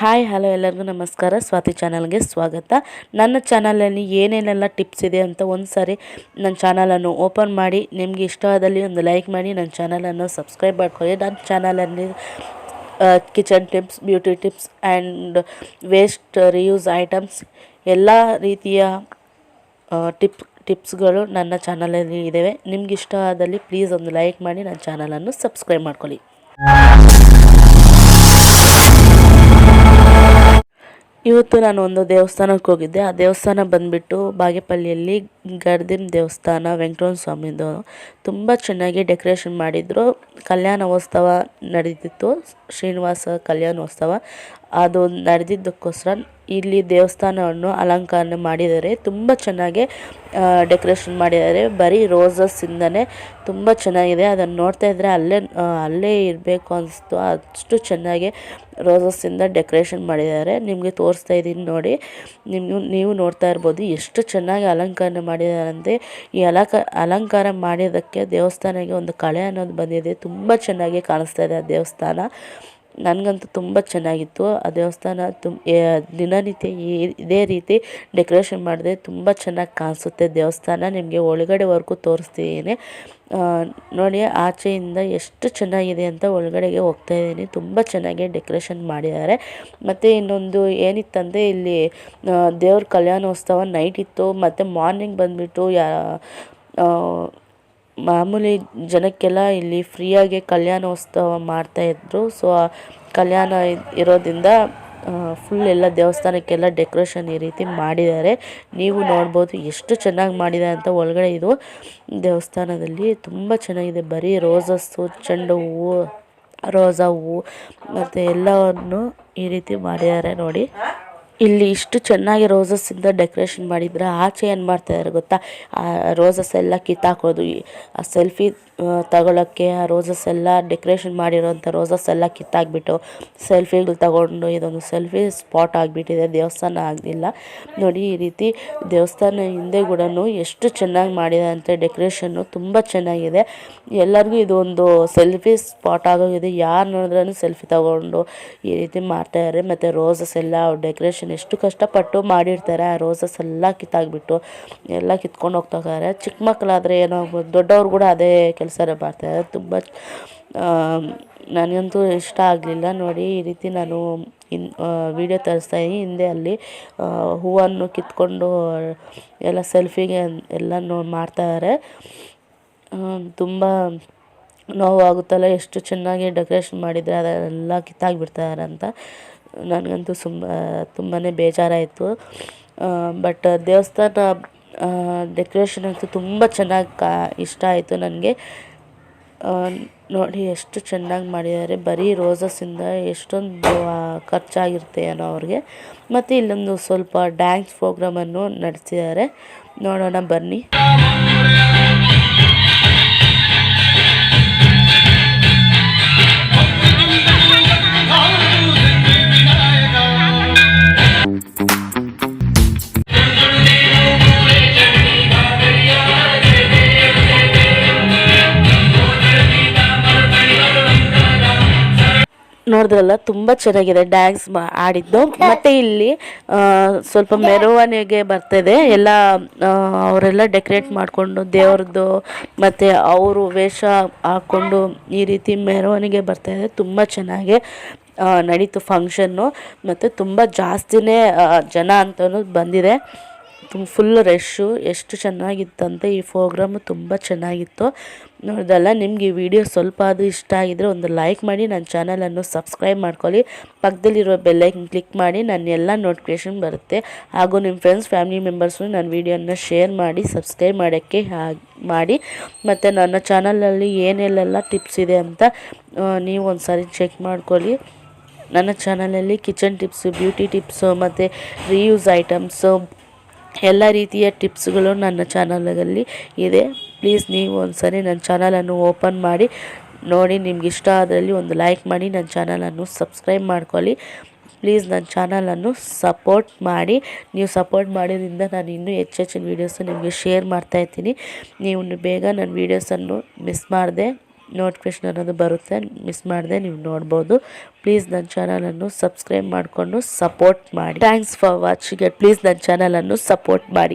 Hi, hello ಎಲ್ಲರಿಗೂ ನಮಸ್ಕಾರ. ಸ್ವಾತಿ ಚಾನಲ್ಗೆ ಸ್ವಾಗತ. ನನ್ನ ಚಾನಲಲ್ಲಿ ಏನೇನೆಲ್ಲ ಟಿಪ್ಸ್ ಇದೆ ಅಂತ ಒಂದು ಸಾರಿ ನನ್ನ ಚಾನಲನ್ನು ಓಪನ್ ಮಾಡಿ, ನಿಮಗೆ ಇಷ್ಟವಾದಲ್ಲಿ ಒಂದು ಲೈಕ್ ಮಾಡಿ, ನನ್ನ ಚಾನಲನ್ನು ಸಬ್ಸ್ಕ್ರೈಬ್ ಮಾಡ್ಕೊಳ್ಳಿ. ನನ್ನ ಚಾನಲಲ್ಲಿ kitchen tips, beauty tips and waste reuse items ಎಲ್ಲ ರೀತಿಯ ಟಿಪ್, ಟಿಪ್ಸ್ಗಳು ನನ್ನ ಚಾನಲಲ್ಲಿ ಇದ್ದಾವೆ. ನಿಮ್ಗೆ ಇಷ್ಟ ಆದಲ್ಲಿ ಪ್ಲೀಸ್ ಒಂದು ಲೈಕ್ ಮಾಡಿ, ನನ್ನ ಚಾನಲನ್ನು ಸಬ್ಸ್ಕ್ರೈಬ್ ಮಾಡ್ಕೊಳ್ಳಿ. ಇವತ್ತು ನಾನು ಒಂದು ದೇವಸ್ಥಾನಕ್ಕೆ ಹೋಗಿದ್ದೆ. ಆ ದೇವಸ್ಥಾನ ಬಂದ್ಬಿಟ್ಟು ಬಾಗೇಪಲ್ಲಿಯಲ್ಲಿ ಗರ್ದಿನ ದೇವಸ್ಥಾನ, ವೆಂಕಟರಮಣ ಸ್ವಾಮಿದು. ತುಂಬ ಚೆನ್ನಾಗಿ ಡೆಕೋರೇಷನ್ ಮಾಡಿದ್ರು. ಕಲ್ಯಾಣೋತ್ಸವ ನಡೀತಿತ್ತು. ಶ್ರೀನಿವಾಸ ಕಲ್ಯಾಣೋತ್ಸವ. ಅದು ನಡೆದಿದ್ದಕ್ಕೋಸ್ಕರ ಇಲ್ಲಿ ದೇವಸ್ಥಾನವನ್ನು ಅಲಂಕಾರ ಮಾಡಿದ್ದಾರೆ. ತುಂಬ ಚೆನ್ನಾಗಿ ಡೆಕೋರೇಷನ್ ಮಾಡಿದ್ದಾರೆ. ಬರೀ ರೋಸಸ್ಸಿಂದನೇ ತುಂಬ ಚೆನ್ನಾಗಿದೆ. ಅದನ್ನು ನೋಡ್ತಾ ಇದ್ದರೆ ಅಲ್ಲೇ ಅಲ್ಲೇ ಇರಬೇಕು ಅನಿಸ್ತು, ಅಷ್ಟು ಚೆನ್ನಾಗಿ ರೋಸಸ್ಸಿಂದ ಡೆಕೋರೇಷನ್ ಮಾಡಿದ್ದಾರೆ. ನಿಮಗೆ ತೋರಿಸ್ತಾ ಇದ್ದೀನಿ ನೋಡಿ. ನೀವು ನೀವು ನೋಡ್ತಾ ಇರ್ಬೋದು ಎಷ್ಟು ಚೆನ್ನಾಗಿ ಅಲಂಕಾರ ಮಾಡಿದಾರಂತೆ ಈ ಅಲಕ, ಅಲಂಕಾರ ಮಾಡಿದ್ದಕ್ಕೆ ದೇವಸ್ಥಾನಕ್ಕೆ ಒಂದು ಕಳೆ ಅನ್ನೋದು ಬಂದಿದೆ. ತುಂಬ ಚೆನ್ನಾಗಿ ಕಾಣಿಸ್ತಾ ಇದೆ ಆ ದೇವಸ್ಥಾನ. ನನಗಂತೂ ತುಂಬ ಚೆನ್ನಾಗಿತ್ತು. ಆ ದೇವಸ್ಥಾನ ತುಂಬ ದಿನನಿತ್ಯ ಇದೇ ರೀತಿ ಡೆಕೋರೇಷನ್ ಮಾಡಿದ್ರೆ ತುಂಬ ಚೆನ್ನಾಗಿ ಕಾಣಿಸುತ್ತೆ ದೇವಸ್ಥಾನ. ನಿಮಗೆ ಒಳಗಡೆವರೆಗೂ ತೋರಿಸ್ತಿದ್ದೀನಿ ನೋಡಿ ಆಚೆಯಿಂದ ಎಷ್ಟು ಚೆನ್ನಾಗಿದೆ ಅಂತ ಒಳಗಡೆಗೆ ಹೋಗ್ತಾ ಇದ್ದೀನಿ. ತುಂಬ ಚೆನ್ನಾಗಿ ಡೆಕೋರೇಷನ್ ಮಾಡಿದ್ದಾರೆ. ಮತ್ತು ಇನ್ನೊಂದು ಏನಿತ್ತಂದರೆ ಇಲ್ಲಿ ದೇವ್ರ ಕಲ್ಯಾಣೋತ್ಸವ ನೈಟ್ ಇತ್ತು. ಮತ್ತು ಮಾರ್ನಿಂಗ್ ಬಂದುಬಿಟ್ಟು ಯಾ ಮಾಮೂಲಿ ಜನಕ್ಕೆಲ್ಲ ಇಲ್ಲಿ ಫ್ರೀಯಾಗಿ ಕಲ್ಯಾಣೋತ್ಸವ ಮಾಡ್ತಾಯಿದ್ರು ಸೊ ಕಲ್ಯಾಣ ಇರೋದ್ರಿಂದ ಫುಲ್ ಎಲ್ಲ ದೇವಸ್ಥಾನಕ್ಕೆಲ್ಲ ಡೆಕೋರೇಷನ್ ಈ ರೀತಿ ಮಾಡಿದ್ದಾರೆ. ನೀವು ನೋಡ್ಬೋದು ಎಷ್ಟು ಚೆನ್ನಾಗಿ ಮಾಡಿದ್ದಾರೆ ಅಂತ ಒಳಗಡೆ ಇದು. ದೇವಸ್ಥಾನದಲ್ಲಿ ತುಂಬ ಚೆನ್ನಾಗಿದೆ. ಬರೀ ರೋಸಸ್ಸು, ಚೆಂಡು ಹೂವು, ರೋಸಾ ಹೂವು, ಮತ್ತು ಎಲ್ಲವನ್ನು ಈ ರೀತಿ ಮಾಡಿದ್ದಾರೆ ನೋಡಿ. ಇಲ್ಲಿ ಇಷ್ಟು ಚೆನ್ನಾಗಿ ರೋಸಸ್ಸಿಂದ ಡೆಕೋರೇಷನ್ ಮಾಡಿದ್ರೆ ಆಚೆ ಏನು ಮಾಡ್ತಾಯಿದ್ದಾರೆ ಗೊತ್ತಾ? ಆ ರೋಸಸ್ ಎಲ್ಲ ಕಿತ್ತಾಕೋದು ಆ ಸೆಲ್ಫಿ ತಗೊಳ್ಳೋಕ್ಕೆ ಆ ರೋಸಸ್ ಎಲ್ಲ ಡೆಕೋರೇಷನ್ ಮಾಡಿರೋಂಥ ರೋಸಸ್ ಎಲ್ಲ ಕಿತ್ತಾಕ್ಬಿಟ್ಟು ಸೆಲ್ಫಿಗಳು ತಗೊಂಡು ಇದೊಂದು ಸೆಲ್ಫಿ ಸ್ಪಾಟ್ ಆಗಿಬಿಟ್ಟಿದೆ. ದೇವಸ್ಥಾನ ಆಗಲಿಲ್ಲ. ನೋಡಿ, ಈ ರೀತಿ ದೇವಸ್ಥಾನ ಹಿಂದೆ ಕೂಡ ಎಷ್ಟು ಚೆನ್ನಾಗಿ ಮಾಡಿದೆ ಅಂತ. ಡೆಕೋರೇಷನ್ನು ತುಂಬ ಚೆನ್ನಾಗಿದೆ. ಎಲ್ಲರಿಗೂ ಇದೊಂದು ಸೆಲ್ಫಿ ಸ್ಪಾಟ್ ಆಗೋಗಿದೆ. ಯಾರು ನೋಡಿದ್ರೂ ಸೆಲ್ಫಿ ತಗೊಂಡು ಈ ರೀತಿ ಮಾಡ್ತಾಯಿದ್ದಾರೆ ಮತ್ತು ರೋಸಸ್ ಎಲ್ಲ ಡೆಕೋರೇಷನ್ ಎಷ್ಟು ಕಷ್ಟಪಟ್ಟು ಮಾಡಿರ್ತಾರೆ, ಆ ರೋಸಸ್ ಎಲ್ಲ ಕಿತ್ತಾಕ್ಬಿಟ್ಟು ಎಲ್ಲ ಕಿತ್ಕೊಂಡು ಹೋಗ್ತಾರೆ ಚಿಕ್ಕ ಮಕ್ಕಳಾದರೆ ಏನೋ ದೊಡ್ಡವ್ರು ಕೂಡ ಅದೇ ಕೆಲಸನೇ ಮಾಡ್ತಾರೆ. ತುಂಬ ನನಗಂತೂ ಇಷ್ಟ ಆಗಲಿಲ್ಲ. ನೋಡಿ, ಈ ರೀತಿ ನಾನು ಇನ್ ವೀಡಿಯೋ ತರಿಸ್ತಾಯಿದ್ದೀನಿ ಹಿಂದೆ ಅಲ್ಲಿ ಹೂವನ್ನು ಕಿತ್ಕೊಂಡು ಎಲ್ಲ ಸೆಲ್ಫಿಗೆ ಎಲ್ಲ ಎಲ್ಲನೂ ಮಾಡ್ತಾಯಿದ್ದಾರೆ ತುಂಬ ನೋವಾಗುತ್ತಲ್ಲ, ಎಷ್ಟು ಚೆನ್ನಾಗಿ ಡೆಕೋರೇಷನ್ ಮಾಡಿದರೆ ಅದೆಲ್ಲ ಕಿತ್ತಾಕ್ಬಿಡ್ತಾರೆ ಅಂತ. ನನಗಂತೂ ಸುಮ್ಮ ತುಂಬಾ ಬೇಜಾರಾಯಿತು. ಬಟ್ ದೇವಸ್ಥಾನ ಡೆಕೋರೇಷನ್ ಅಂತೂ ತುಂಬ ಚೆನ್ನಾಗಿ ಕಾ, ಇಷ್ಟ ಆಯಿತು ನನಗೆ. ನೋಡಿ ಎಷ್ಟು ಚೆನ್ನಾಗಿ ಮಾಡಿದ್ದಾರೆ. ಬರೀ ರೋಸಸ್ಸಿಂದ ಎಷ್ಟೊಂದು ಖರ್ಚಾಗಿರುತ್ತೆ ಏನೋ ಅವ್ರಿಗೆ. ಮತ್ತು ಇಲ್ಲೊಂದು ಸ್ವಲ್ಪ ಡ್ಯಾನ್ಸ್ ಪ್ರೋಗ್ರಾಮನ್ನು ನಡೆಸಿದ್ದಾರೆ. ನೋಡೋಣ ಬನ್ನಿ. ನೋಡಿದ್ರಲ್ಲ, ತುಂಬ ಚೆನ್ನಾಗಿದೆ ಡ್ಯಾನ್ಸ್ ಆಡಿದ್ದು. ಮತ್ತು ಇಲ್ಲಿ ಸ್ವಲ್ಪ ಮೆರವಣಿಗೆ ಬರ್ತದೆ. ಎಲ್ಲ ಅವರೆಲ್ಲ ಡೆಕೋರೇಟ್ ಮಾಡಿಕೊಂಡು ದೇವ್ರದ್ದು, ಮತ್ತು ಅವರು ವೇಷ ಹಾಕ್ಕೊಂಡು ಈ ರೀತಿ ಮೆರವಣಿಗೆ ಬರ್ತಾಯಿದೆ ತುಂಬ ಚೆನ್ನಾಗಿ ನಡೀತು ಫಂಕ್ಷನ್ನು ಮತ್ತು ತುಂಬ ಜಾಸ್ತಿನೇ ಜನ ಅಂತಲೂ ಬಂದಿದೆ. ತುಂಬ ಫುಲ್ ರಶ್ಶು ಎಷ್ಟು ಚೆನ್ನಾಗಿತ್ತಂತೆ ಈ ಪ್ರೋಗ್ರಾಮು ತುಂಬ ಚೆನ್ನಾಗಿತ್ತು. ನೋಡಿದಲ್ಲ, ನಿಮ್ಗೆ ಈ ವಿಡಿಯೋ ಸ್ವಲ್ಪ ಅದು ಇಷ್ಟ ಆಗಿದ್ರೆ ಒಂದು ಲೈಕ್ ಮಾಡಿ, ನನ್ನ ಚಾನಲನ್ನು ಸಬ್ಸ್ಕ್ರೈಬ್ ಮಾಡ್ಕೊಳ್ಳಿ. ಪಕ್ಕದಲ್ಲಿರೋ ಬೆಲ್ಲೈಕನ್ ಕ್ಲಿಕ್ ಮಾಡಿ, ನನ್ನ ಎಲ್ಲ ನೋಟಿಫಿಕೇಷನ್ ಬರುತ್ತೆ. ಹಾಗೂ ನಿಮ್ಮ ಫ್ರೆಂಡ್ಸ್ ಫ್ಯಾಮಿಲಿ ಮೆಂಬರ್ಸ್ನು ನನ್ನ ವಿಡಿಯೋನ ಶೇರ್ ಮಾಡಿ ಸಬ್ಸ್ಕ್ರೈಬ್ ಮಾಡೋಕ್ಕೆ ಮಾಡಿ. ಮತ್ತು ನನ್ನ ಚಾನಲಲ್ಲಿ ಏನೆಲ್ಲೆಲ್ಲ ಟಿಪ್ಸ್ ಇದೆ ಅಂತ ನೀವು ಒಂದು ಸಾರಿ ಚೆಕ್ ಮಾಡ್ಕೊಳ್ಳಿ. ನನ್ನ ಚಾನಲಲ್ಲಿ ಕಿಚನ್ ಟಿಪ್ಸು ಬ್ಯೂಟಿ ಟಿಪ್ಸು ಮತ್ತು ರೀಯೂಸ್ ಐಟಮ್ಸು ಎಲ್ಲ ರೀತಿಯ ಟಿಪ್ಸ್ಗಳು ನನ್ನ ಚಾನಲಲ್ಲಿ ಇದೆ. ಪ್ಲೀಸ್ ನೀವು ಒಂದು ಸರಿ ನನ್ನ ಚಾನಲನ್ನು ಓಪನ್ ಮಾಡಿ, ನೋಡಿ ನಿಮ್ಗೆ ಇಷ್ಟ ಅದರಲ್ಲಿ ಒಂದು ಲೈಕ್ ಮಾಡಿ, ನನ್ನ ಚಾನಲನ್ನು ಸಬ್ಸ್ಕ್ರೈಬ್ ಮಾಡ್ಕೊಳ್ಳಿ. ಪ್ಲೀಸ್ ನನ್ನ ಚಾನಲನ್ನು ಸಪೋರ್ಟ್ ಮಾಡಿ. ನೀವು ಸಪೋರ್ಟ್ ಮಾಡೋದ್ರಿಂದ ನಾನು ಇನ್ನೂ ಹೆಚ್ಚು ಹೆಚ್ಚಿನ ವೀಡಿಯೋಸು ನಿಮಗೆ ಶೇರ್ ಮಾಡ್ತಾಯಿರ್ತೀನಿ ನೀವು ಬೇಗ ನನ್ನ ವೀಡಿಯೋಸನ್ನು ಮಿಸ್ ಮಾಡಿದೆ ನೋಟಿಫಿಕೇಶನ್ ಅನ್ನೋದು ಬರುತ್ತೆ. ಮಿಸ್ ಮಾಡದೆ ನೀವು ನೋಡ್ಬೋದು. ಪ್ಲೀಸ್ ನನ್ನ ಚಾನಲನ್ನು ಸಬ್ಸ್ಕ್ರೈಬ್ ಮಾಡಿಕೊಂಡು ಸಪೋರ್ಟ್ ಮಾಡಿ. ಥ್ಯಾಂಕ್ಸ್ ಫಾರ್ ವಾಚಿಂಗ್ ಪ್ಲೀಸ್ ನನ್ನ ಚಾನಲನ್ನು ಸಪೋರ್ಟ್ ಮಾಡಿ.